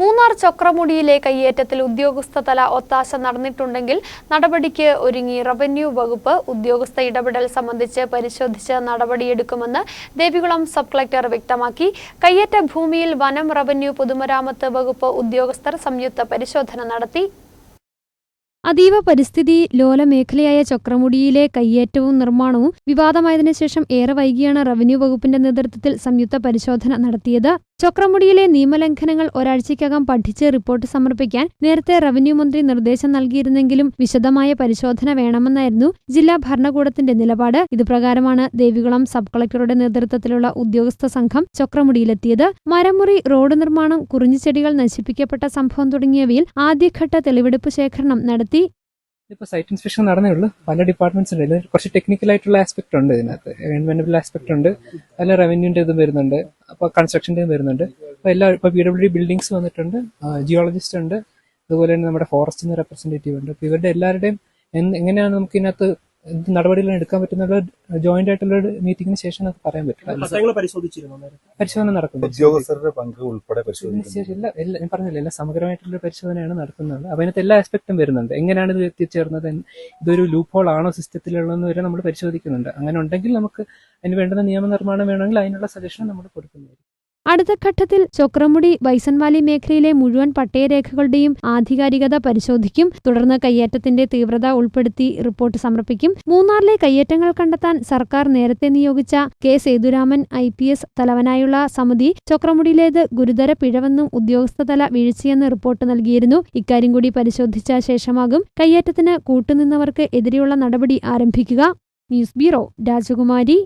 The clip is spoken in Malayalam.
മൂന്നാർ ചക്രമുടിയിലെ കയ്യേറ്റത്തിൽ ഉദ്യോഗസ്ഥതല ഒത്താശ നടന്നിട്ടുണ്ടെങ്കിൽ നടപടിക്ക് ഒരുങ്ങി റവന്യൂ വകുപ്പ് ഉദ്യോഗസ്ഥ ഇടപെടൽ സംബന്ധിച്ച് പരിശോധിച്ച് നടപടിയെടുക്കുമെന്ന് ദേവികുളം സബ് കളക്ടർ വ്യക്തമാക്കി. കയ്യേറ്റ ഭൂമിയിൽ വനം റവന്യൂ പൊതുമരാമത്ത് വകുപ്പ് ഉദ്യോഗസ്ഥർ സംയുക്ത പരിശോധന നടത്തി. അതീവ പരിസ്ഥിതി ലോല മേഖലയായ ചക്രമുടിയിലെ കയ്യേറ്റവും നിർമ്മാണവും വിവാദമായതിനു ശേഷം ഏറെ വൈകിയാണ് റവന്യൂ വകുപ്പിന്റെ നേതൃത്വത്തിൽ സംയുക്ത പരിശോധന നടത്തിയത്. ചക്രമുടിയിലെ നിയമലംഘനങ്ങൾ ഒരാഴ്ചയ്ക്കകം പഠിച്ച് റിപ്പോർട്ട് സമർപ്പിക്കാൻ നേരത്തെ റവന്യൂ മന്ത്രി നിർദ്ദേശം നൽകിയിരുന്നെങ്കിലും വിശദമായ പരിശോധന വേണമെന്നായിരുന്നു ജില്ലാ ഭരണകൂടത്തിന്റെ നിലപാട്. ഇതുപ്രകാരമാണ് ദേവികുളം സബ് കളക്ടറുടെ നേതൃത്വത്തിലുള്ള ഉദ്യോഗസ്ഥ സംഘം ചക്രമുടിയിലെത്തിയത്. മരമുറി റോഡ് നിർമ്മാണം കുറിഞ്ഞിച്ചെടികൾ നശിപ്പിക്കപ്പെട്ട സംഭവം തുടങ്ങിയവയിൽ ആദ്യഘട്ട തെളിവെടുപ്പ് ശേഖരണം നടത്തി ഇപ്പോൾ സൈറ്റ് ഇൻസ്പെക്ഷൻ നടന്നേ ഉള്ളൂ. പല ഡിപ്പാർട്ട്മെന്റ്സ് ഉണ്ട്. കുറച്ച് ടെക്നിക്കൽ ആയിട്ടുള്ള ആസ്പെക്ട് ഉണ്ട് ഇതിനകത്ത്. എൻവെന്റബിൾ ആസ്പെക്ട് ഉണ്ട്. അല്ല റവന്യൂന്റെ ഇതും വരുന്നുണ്ട്. അപ്പോൾ കൺസ്ട്രക്ഷന്റെയും വരുന്നുണ്ട്. അപ്പോൾ എല്ലാ ഇപ്പോൾ പി ഡബ്ല്യു ഡി ബിൽഡിങ്സ് വന്നിട്ടുണ്ട്. ജിയോളജിസ്റ്റ് ഉണ്ട്. അതുപോലെ തന്നെ നമ്മുടെ ഫോറസ്റ്റിന്റെ റെപ്രസെന്റേറ്റീവ് ഉണ്ട്. അപ്പോൾ ഇവരുടെ എല്ലാവരുടെയും എങ്ങനെയാണ് നമുക്ക് ഇതിനകത്ത് നടപടികൾ എടുക്കാൻ പറ്റുന്ന ജോയിന്റ് ആയിട്ടുള്ള മീറ്റിംഗിന് ശേഷം നമുക്ക് പറയാൻ പറ്റില്ല. പരിശോധന നടക്കുന്നു ഉദ്യോഗസ്ഥരുടെ പങ്ക് ഉൾപ്പെടെ എല്ലാ ഞാൻ പറഞ്ഞില്ല എല്ലാം സമഗ്രമായിട്ടുള്ള പരിശോധനയാണ് നടത്തുന്നത് അപ്പൊ അതിനകത്ത് എല്ലാ ആസ്പെക്ടും വരുന്നുണ്ട്. എങ്ങനെയാണ് ഇത് എത്തിച്ചേർന്നത്? ഇതൊരു ലൂപ്പ് ഹോൾ ആണോ സിസ്റ്റത്തിലുള്ളതെന്ന് വരെ നമ്മൾ പരിശോധിക്കുന്നുണ്ട്. അങ്ങനെ ഉണ്ടെങ്കിൽ നമുക്ക് അതിന് വേണ്ടുന്ന നിയമനിർമ്മാണം വേണമെങ്കിൽ അതിനുള്ള സജഷൻ നമ്മൾ കൊടുക്കുന്നതായിരിക്കും അടുത്ത ഘട്ടത്തിൽ ചൊക്രമുടി ബൈസൺവാലി മേഖലയിലെ മുഴുവൻ പട്ടയരേഖകളുടെയും ആധികാരികത പരിശോധിക്കും. തുടർന്ന് കയ്യേറ്റത്തിന്റെ തീവ്രത ഉൾപ്പെടുത്തി റിപ്പോർട്ട് സമർപ്പിക്കും. മൂന്നാറിലെ കയ്യേറ്റങ്ങൾ കണ്ടെത്താൻ സർക്കാർ നേരത്തെ നിയോഗിച്ച K Sethuraman I P S തലവനായുള്ള സമിതി ചൊക്രമുടിയിലേത് ഗുരുതര പിഴവെന്നും ഉദ്യോഗസ്ഥതല വീഴ്ചയെന്ന് റിപ്പോർട്ട് നൽകിയിരുന്നു. ഇക്കാര്യം കൂടി പരിശോധിച്ച ശേഷമാകും കയ്യേറ്റത്തിന് കൂട്ടുനിന്നവർക്ക് എതിരെയുള്ള നടപടി ആരംഭിക്കുക. ന്യൂസ് ബ്യൂറോ രാജകുമാരി.